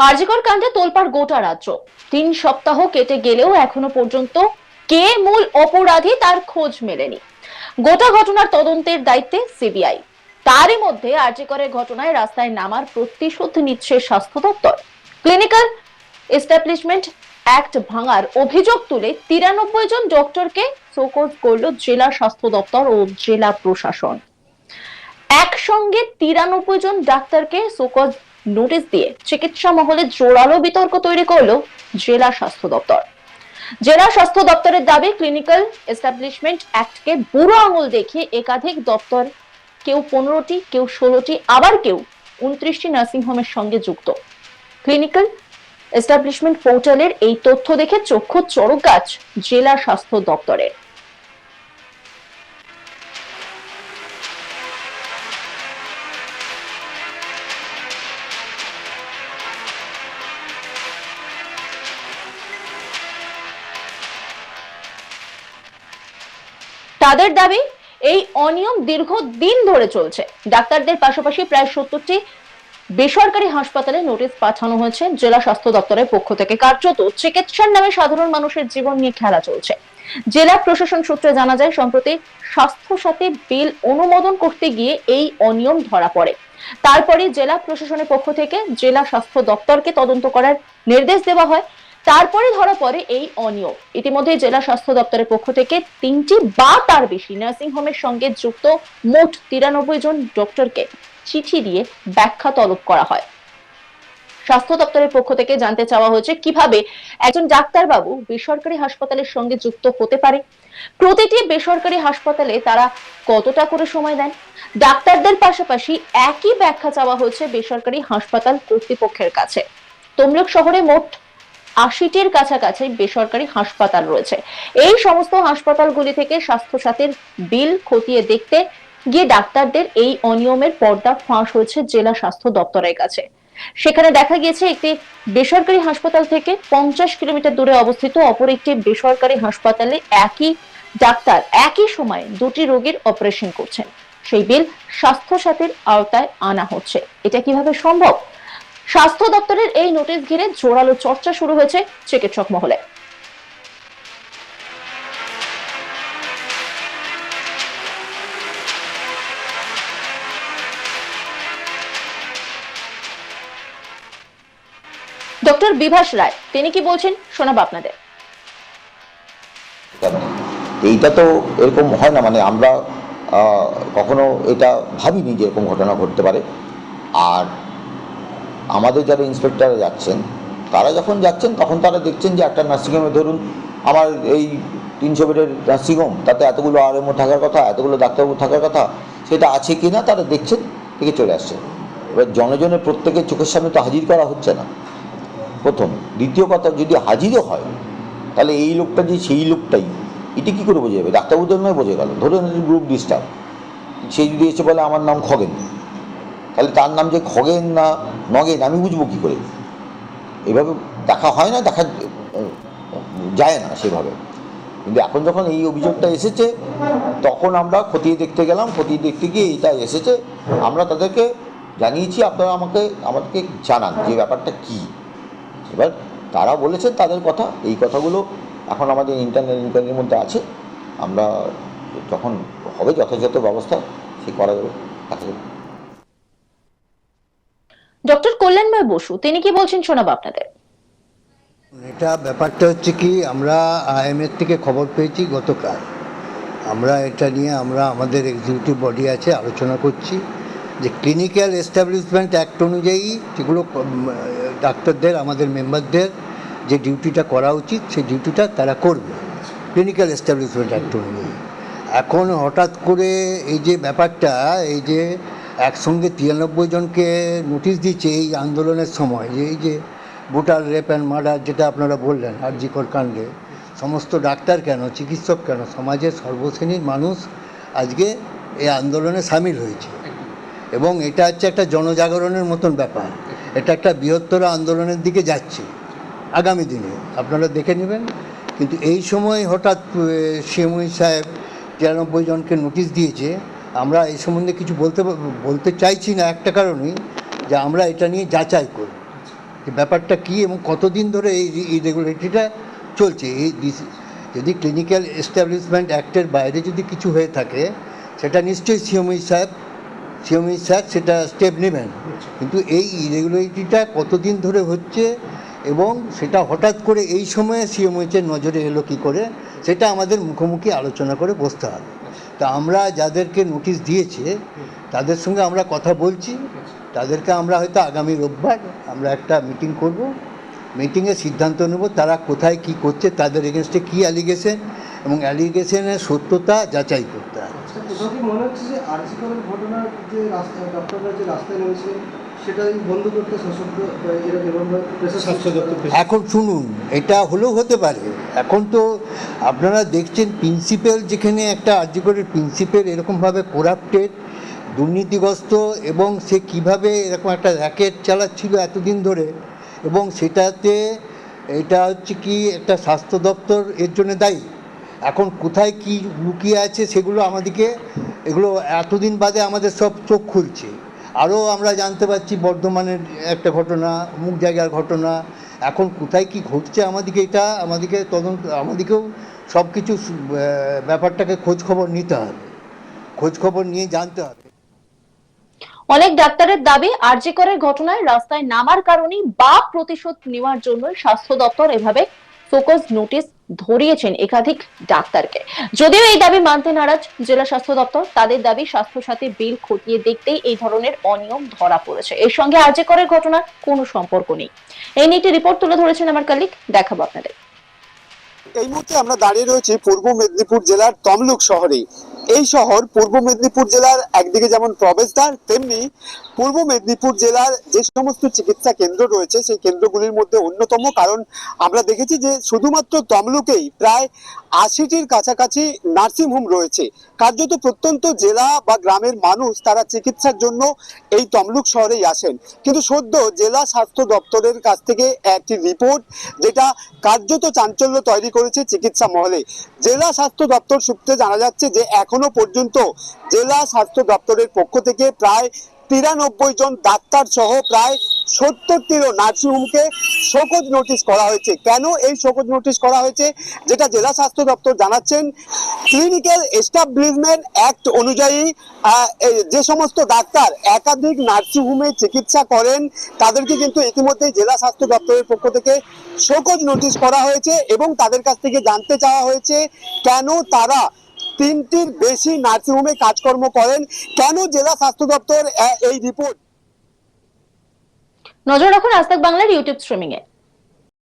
আরজিকর কাণ্ডে তোলপাড় গোটা রাজ্য। তিন সপ্তাহ কেটে গেলেও এখনও পর্যন্ত কে মূল অপরাধী তার খোঁজ মেলেনি। গোটা ঘটনার তদন্তের দায়িত্বে সিবিআই। তারই মধ্যে আরজিকরের ঘটনায় রাস্তায় নামার প্রতিশোধ নিচ্ছে স্বাস্থ্য দপ্তর। ক্লিনিক্যাল এস্টাবলিশমেন্ট অ্যাক্ট ভাঙার অভিযোগ তুলে তিরানব্বই জন ডক্টরকে শোকজ করল জেলা স্বাস্থ্য দপ্তর ও জেলা প্রশাসন। একসঙ্গে তিরানব্বই জন ডাক্তারকে সুকজ নোটিশ দিয়ে চিকিৎসা মহলে জোরালো বিতর্ক তৈরি করল জেলা স্বাস্থ্য দপ্তর। জেলা স্বাস্থ্য দপ্তরের দাবি ক্লিনিক্যাল এস্টাবলিশমেন্ট অ্যাক্টকে বুড়ো আঙুল দেখিয়ে একাধিক দপ্তর, কেউ পনেরোটি, কেউ ষোলোটি, আবার কেউ উনত্রিশটি নার্সিংহোমের সঙ্গে যুক্ত। ক্লিনিক্যাল এস্টাবলিশমেন্ট পোর্টালের এই তথ্য দেখে চক্ষু চড়ক গাছ জেলা স্বাস্থ্য দপ্তরের। তাদের দাবি, এই অনিয়ম দীর্ঘ দিন ধরে চলছে। ডাক্তারদের পাশাপাশি প্রায় সত্তরটি বেসরকারি হাসপাতালে নোটিশ পাঠানো হয়েছে জেলা স্বাস্থ্য দপ্তরের পক্ষ থেকে। কার্যত চিকিৎসার নামে সাধারণ মানুষের জীবন নিয়ে খেলা চলছে। জেলা প্রশাসন সূত্রে জানা যায়, সম্প্রতি স্বাস্থ্য সাথী বিল অনুমোদন করতে গিয়ে এই অনিয়ম ধরা পড়ে। তারপরে জেলা প্রশাসনের পক্ষ থেকে জেলা স্বাস্থ্য দপ্তরকে তদন্ত করার নির্দেশ দেওয়া হয়। তারপরে ধরা পড়ে এই অনিয়ম। ইতিমধ্যে জেলা স্বাস্থ্য দপ্তরের পক্ষ থেকে তিনটি বা তার বেশি নার্সিং হোমের সঙ্গে যুক্ত মোট তিরানব্বই জন ডক্টরকে চিঠি দিয়ে ব্যাখ্যা তলব করা হয়। স্বাস্থ্য দপ্তরের পক্ষ থেকে জানতে চাওয়া হয়েছে কীভাবে একজন ডাক্তারবাবু বেসরকারি হাসপাতালের সঙ্গে যুক্ত হতে পারে? প্রতিটি বেসরকারি হাসপাতালে তারা কতটা করে সময় দেন? ডাক্তারদের পাশাপাশি একই ব্যাখ্যা চাওয়া হয়েছে বেসরকারি হাসপাতাল কর্তৃপক্ষের কাছে। তমলুক শহরে মোট আশিটির কাছাকাছি বেসরকারি হাসপাতাল রয়েছে। এই সমস্ত হাসপাতালগুলি থেকে স্বাস্থ্য সাথীর বিল খতিয়ে দেখতে গিয়ে ডাক্তারদের এই অনিয়মের পর্দা ফাঁস হয়েছে জেলা স্বাস্থ্য দপ্তরের কাছে। সেখানে দেখা গিয়েছে, একটি বেসরকারি হাসপাতাল থেকে পঞ্চাশ কিলোমিটার দূরে অবস্থিত অপর একটি বেসরকারি হাসপাতালে একই ডাক্তার একই সময়ে দুটি রোগীর অপারেশন করছেন। সেই বিল স্বাস্থ্য সাথীর আওতায় আনা হচ্ছে। এটা কীভাবে সম্ভব? স্বাস্থ্য দপ্তরের এই নোটিশ ঘিরে জোরালো চর্চা শুরু হয়েছে চিকিৎসক মহলে। ডক্টর বিভাস রায়, তিনি কি বলছেন শোনাবো আপনাদের। এইটা তো এরকম হয় না মানে আমরা কখনো এটা ভাবিনি যে এরকম ঘটনা ঘটতে পারে। আর আমাদের যারা ইন্সপেক্টররা যাচ্ছেন, তারা যখন যাচ্ছেন, তখন তারা দেখছেন যে একটা নার্সিংহোমে ধরুন, আমার এই তিনশো বেডের নার্সিংহোম তাতে এতগুলো আরএমও থাকার কথা, এতগুলো ডাক্তারবাবু থাকার কথা, সেটা আছে কি না তারা দেখছেন থেকে চলে আসছে এবার জনজনের প্রত্যেকের চোখের সামনে তো হাজির করা হচ্ছে না। প্রথম। দ্বিতীয় কথা, যদি হাজিরও হয়, তাহলে এই লোকটা যে সেই লোকটাই, এটি কী করে বোঝা যাবে ডাক্তারবাবুদের নয় বোঝা গেল। ধরুন গ্রুপ ডিস্টার্ব সে যদি এসে বলে, আমার নাম খগেন। তাহলে তার নাম যে খগেন না নগেন, আমি বুঝব কী করে? এভাবে দেখা হয় না, দেখা যায় না সেভাবে। কিন্তু এখন যখন এই অভিযোগটা এসেছে, তখন আমরা খতিয়ে দেখতে গেলাম, খতিয়ে দেখতে গিয়ে এইটা এসেছে। আমরা তাদেরকে জানিয়েছি, আপনারা আমাকে, আমাদেরকে জানান যে ব্যাপারটা কী। এবার তারা বলেছেন তাদের কথা, এই কথাগুলো এখন আমাদের ইন্টারনাল ইনকোয়ারির মধ্যে আছে। আমরা যখন হবে যথাযথ ব্যবস্থা, সে করা যাবে। ডক্টর কল্যাণময় বসু, তিনি কি বলছেন শোনাবো আপনাদের? এটা ব্যাপারটা হচ্ছে কি, আমরা আইএমএর থেকে খবর পেয়েছি গতকাল। আমরা এটা নিয়ে আমরা আমাদের এক্সিকিউটিভ বডি আছে, আলোচনা করছি যে ক্লিনিক্যাল এস্টাবলিশমেন্ট অ্যাক্ট অনুযায়ী যেগুলো ডাক্তারদের, আমাদের মেম্বারদের যে ডিউটিটা করা উচিত, সেই ডিউটিটা তারা করবে। ক্লিনিক্যাল এস্টাবলিশমেন্ট অ্যাক্ট অনুযায়ী। এখন হঠাৎ করে এই যে ব্যাপারটা, এই যে একসঙ্গে তিরানব্বই জনকে নোটিশ দিচ্ছে এই আন্দোলনের সময় যে এই যে বুটাল রেপ অ্যান্ড মার্ডার যেটা আপনারা বললেন আরজিকর কাণ্ডে সমস্ত ডাক্তার কেন, চিকিৎসক কেন, সমাজের সর্বশ্রেণীর মানুষ আজকে এই আন্দোলনে সামিল হয়েছে। এবং এটা হচ্ছে একটা জনজাগরণের মতন ব্যাপার। এটা একটা বৃহত্তর আন্দোলনের দিকে যাচ্ছে আগামী দিনে। আপনারা দেখে নেবেন। কিন্তু এই সময় হঠাৎ শিমুই সাহেব তিরানব্বই জনকে নোটিশ দিয়েছে। আমরা এই সম্বন্ধে কিছু বলতে বলতে চাইছি না একটা কারণেই, যে আমরা এটা নিয়ে যাচাই করব যে ব্যাপারটা কী এবং কতদিন ধরে এই ইরেগুলারিটিটা চলছে। এই যদি ক্লিনিক্যাল এস্টাবলিশমেন্ট অ্যাক্টের বাইরে যদি কিছু হয়ে থাকে, সেটা নিশ্চয়ই সিএমই সাহেব সিএমই স্যার সেটা স্টেপ নেবেন। কিন্তু এই ইরেগুলারিটিটা কতদিন ধরে হচ্ছে এবং সেটা হঠাৎ করে এই সময়ে সিএমএইচের নজরে এলো কী করে, সেটা আমাদের মুখোমুখি আলোচনা করে বসতে হবে। তা আমরা যাদেরকে নোটিশ দিয়েছে তাদের সঙ্গে আমরা কথা বলছি। তাদেরকে আমরা হয়তো আগামী রোববার আমরা একটা মিটিং করব। মিটিংয়ে সিদ্ধান্ত নেব তারা কোথায় কি করছে তাদের এগেনস্টে কি অ্যালিগেশন এবং অ্যালিগেশনের সত্যতা যাচাই করতে হবে। আচ্ছা, মনে হচ্ছে যে ঘটনার যে রাস্তা ডক্টররা যে রাস্তায় নেমেছিলেন এখন শুনুন এটা হলেও হতে পারে। এখন তো আপনারা দেখছেন প্রিন্সিপাল যেখানে একটা আর্যকরের প্রিন্সিপাল এরকমভাবে করাপ্টেড দুর্নীতিগ্রস্ত এবং সে কীভাবে এরকম একটা র্যাকেট চালাচ্ছিল এতদিন ধরে এবং সেটাতে এটা হচ্ছে কি একটা স্বাস্থ্য দপ্তর এর জন্য দায়ী। এখন কোথায় কি লুকিয়ে আছে সেগুলো আমাদেরকে এগুলো এতদিন বাদে আমাদের সব চোখ খুলছে। আরও আমরা জানতে পারছি বর্ধমানের একটা ঘটনা, অমুক জায়গার ঘটনা। এখন কোথায় কি ঘটছে আমাদেরকে এটা, আমাদেরকে তদন্ত, আমাদেরকেও সব কিছু ব্যাপারটাকে খোঁজ খবর নিতে হবে। খোঁজ খবর নিয়ে জানতে হবে। অনেক ডাক্তারের দাবি আরজিকরের ঘটনায় রাস্তায় নামার কারণেই বা প্রতিশোধ নেওয়ার জন্য স্বাস্থ্য দপ্তর এভাবে ফোকাস নোটিশ ধরিয়েছেন একাধিক ডাক্তারকে। যদিও এই দাবি মানতে নারাজ জেলা স্বাস্থ্য দপ্তর, তাদের দাবি স্বাস্থ্য সাথী বিল খতিয়ে দেখতেই এই ধরনের অনিয়ম ধরা পড়েছে। এর সঙ্গে আরজিকরের ঘটনার কোনো সম্পর্ক নেই। এই নিয়ে একটি রিপোর্ট তুলে ধরেছেন আমার কালিক দেখাবো আপনাদের। এই মুহূর্তে আমরা দাঁড়িয়ে রয়েছি পূর্ব মেদিনীপুর জেলার তমলুক শহরে এই শহর পূর্ব মেদিনীপুর জেলার একদিকে যেমন প্রবেশদ্বার তেমনি পূর্ব মেদিনীপুর জেলার যে সমস্ত চিকিৎসা কেন্দ্র রয়েছে, সেই কেন্দ্রগুলির মধ্যে অন্যতম। কারণ আমরা দেখেছি যে শুধুমাত্র তমলুকেই প্রায় আশিটির কাছাকাছি নার্সিংহোম রয়েছে। কার্যত প্রত্যন্ত জেলা বা গ্রামের মানুষ তারা চিকিৎসার জন্য এই তমলুক শহরেই আসেন। কিন্তু সদ্য জেলা স্বাস্থ্য দপ্তরের কাছ থেকে একটি রিপোর্ট যেটা কার্যত চাঞ্চল্য তৈরি করেছে চিকিৎসা মহলে। জেলা স্বাস্থ্য দপ্তর সূত্রে জানা যাচ্ছে যে এখনও পর্যন্ত জেলা স্বাস্থ্য দপ্তরের পক্ষ থেকে প্রায় তিরানব্বই জন ডাক্তার সহ প্রায় সত্তরটিরও নার্সিংহোমকে শোকজ নোটিশ করা হয়েছে। কেন এই শোকজ নোটিশ করা হয়েছে? যেটা জেলা স্বাস্থ্য দপ্তর জানাচ্ছেন ক্লিনিক্যাল এস্টাবলিশমেন্ট অ্যাক্ট অনুযায়ী যে সমস্ত ডাক্তার একাধিক নার্সিংহোমে চিকিৎসা করেন, তাদেরকে কিন্তু ইতিমধ্যেই জেলা স্বাস্থ্য দপ্তরের পক্ষ থেকে শোকজ নোটিশ করা হয়েছে এবং তাদের কাছ থেকে জানতে চাওয়া হয়েছে, কেন তারা তিনটির বেশি নার্সিংহোমে কাজকর্ম করেন। কেন জেলা স্বাস্থ্য দপ্তর এই রিপোর্ট? নজর রাখুন আজ বাংলার ইউটিউব স্ট্রিমিং এ